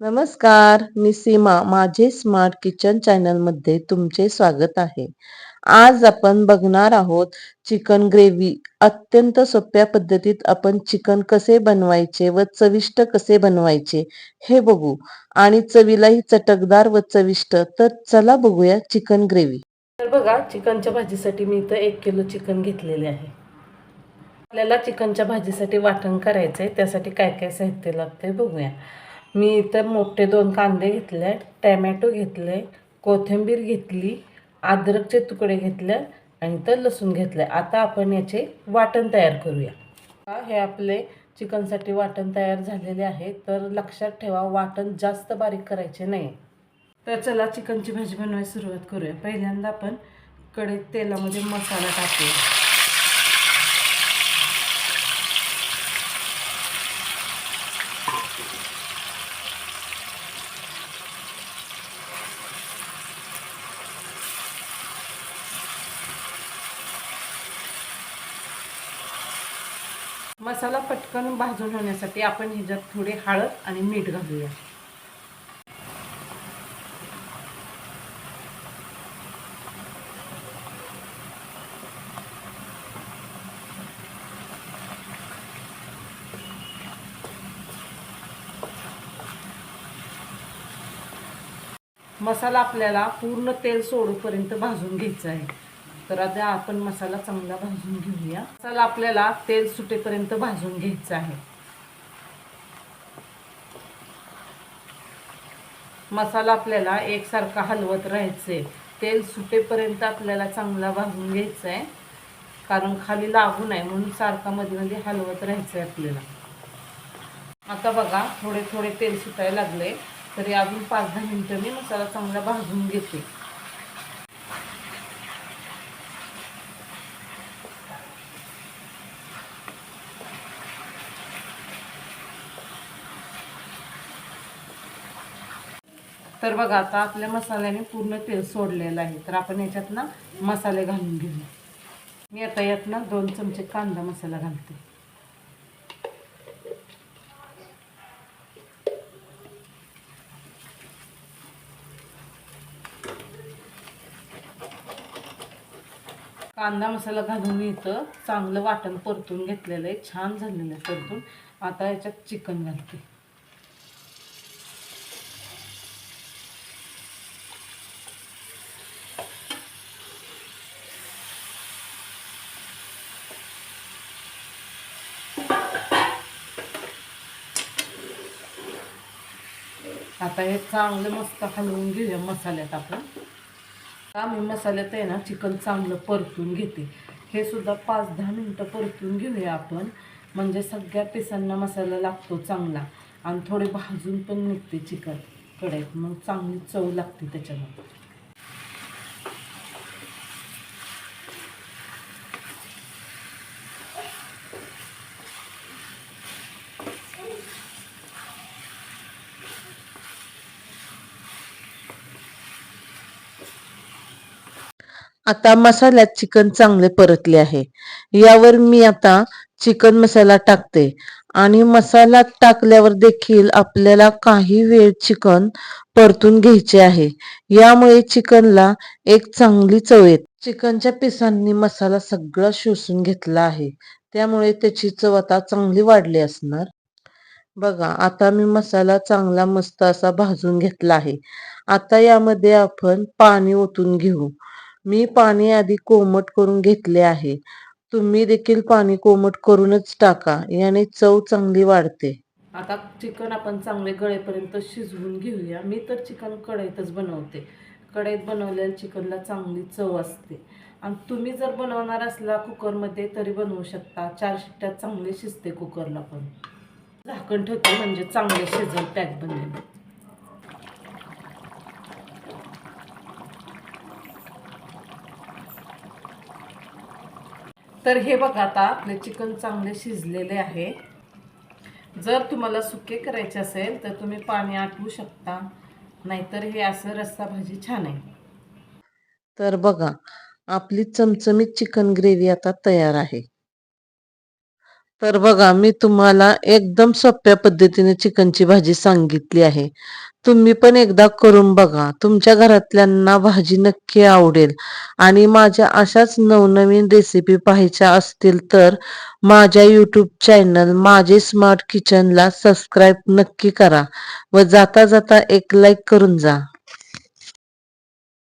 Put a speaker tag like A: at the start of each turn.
A: नमस्कार मी सीमा माझे smart kitchen चॅनलमध्ये तुमचे स्वागत आहे. आज आपण बघणार आहोत चिकन ग्रेव्ही. अत्यंत सोप्या पद्धतीत आपण चिकन कसे बनवायचे व चविष्ट कसे बनवायचे हे बघू. आणि चवीलाही चटकदार व चविष्ट. तर चला बघूया चिकन ग्रेव्ही.
B: तर बघा चिकनच्या भाजीसाठी मी इथं एक किलो चिकन घेतलेले आहे. आपल्याला चिकनच्या भाजीसाठी वाटण करायचं आहे त्यासाठी काय काय साहित्य लागते बघूया. मी इथं मोठे दोन कांदे घेतले टॅमॅटो घेतले कोथिंबीर घेतली अद्रकचे तुकडे घेतले आणि तर लसूण घेतलं आता आपण याचे वाटण तयार करूया. हे आपले चिकनसाठी वाटण तयार झालेले आहे. तर लक्षात ठेवा वाटण जास्त बारीक करायचे नाही. तर चला चिकनची भाजी बनवायला सुरुवात करूया. पहिल्यांदा आपण कढईत तेलामध्ये मसाला टाकूया. मसाला पटकन भाजून होण्यासाठी आपण ह्याच्यात थोडे हळद आणि मीठ घालूया. मसाला आपल्याला पूर्ण तेल सोडूपर्यंत भाजून घ्यायचा आहे. तर आता आपण मसाला चांगला भाजून घेऊया. मसाला आपल्याला तेल सुटेपर्यंत भाजून घ्यायचा आहे. मसाला आपल्याला एकसारखा हलवत राहायचे तेल सुटेपर्यंत आपल्याला चांगला भाजून घ्यायचा आहे कारण खाली लागू नये म्हणून सारखा मध्ये मध्ये हलवत राहायचं आहे आपल्याला. आता बघा थोडे थोडे तेल सुटायला लागले. तरी अजून पाच दहा मिनटं मी मसाला चांगला भाजून घेते. तर बघा आता आपल्या मसाल्याने पूर्ण तेल सोडलेलं आहे. तर आपण याच्यात ना मसाले घालून घेऊया. मी आता यात ना दोन चमचे कांदा मसाला घालते. कांदा मसाला घालून इथं चांगलं वाटण परतून घेतलेलं आहे. छान झालेलं आहे परतून. आता याच्यात चिकन घालते. आता हे चांगलं मस्त हलवून घेऊया मसाल्यात आपण. आता मी मसाल्यात आहे ना चिकन चांगलं परतून घेते. हे सुद्धा पाच दहा मिनटं परतून घेऊया आपण. म्हणजे सगळ्या पिसांना मसाला लागतो चांगला. आणि थोडे भाजून पण निघते चिकन. कढईत मग चांगली चव लागते त्याच्यामध्ये.
A: आता मसाल्यात चिकन चांगले परतले आहे. यावर मी आता चिकन मसाला टाकते. आणि मसाला टाकल्यावर देखील आपल्याला काही वेळ चिकन परतून घ्यायचे आहे. यामुळे चिकनला एक चांगली चव येते. चिकनच्या पिसांनी मसाला सगळा शोषून घेतला आहे. त्यामुळे त्याची चव आता चांगली वाढली असणार. बघा आता मी मसाला चांगला मस्त असा भाजून घेतला आहे. आता यामध्ये आपण पाणी ओतून घेऊ. मी पाणी आधी कोमट करून घेतले आहे. तुम्ही देखील पाणी कोमट करूनच टाका याने चव चांगली वाढते.
B: आता चिकन आपण चांगले गळेपर्यंत शिजवून घेऊया. मी तर चिकन कढईतच बनवते. कढईत बनवलेल्या चिकनला चांगली चव असते. आणि तुम्ही जर बनवणार असला कुकरमध्ये तरी बनवू शकता. चार शिट्ट्यात चांगले शिजते कुकरला पण. झाकण ठेवते म्हणजे चांगले शिजल पॅक बनलेलं. तर हे बघा आता आपले चिकन चांगले शिजलेले आहे. जर तुम्हाला सुके करायचे असेल तर तुम्ही पाणी आटवू शकता. नाहीतर हे असं रस्सा भाजी छान आहे.
A: तर बघा आपली चमचमीत चिकन ग्रेव्ही आता तयार आहे. तर बघा मी तुम्हाला एकदम सोप्या पद्धतीने चिकनची भाजी सांगितली आहे. तुम्ही पण एकदा करून बघा. तुमच्या घरातल्यांना भाजी नक्की आवडेल. आणि माझ्या अशाच नवनवीन रेसिपी पाहायच्या असतील तर माझ्या यूट्यूब चॅनल माझे स्मार्ट किचनला सबस्क्राईब नक्की करा व जाता जाता एक लाईक करून जा.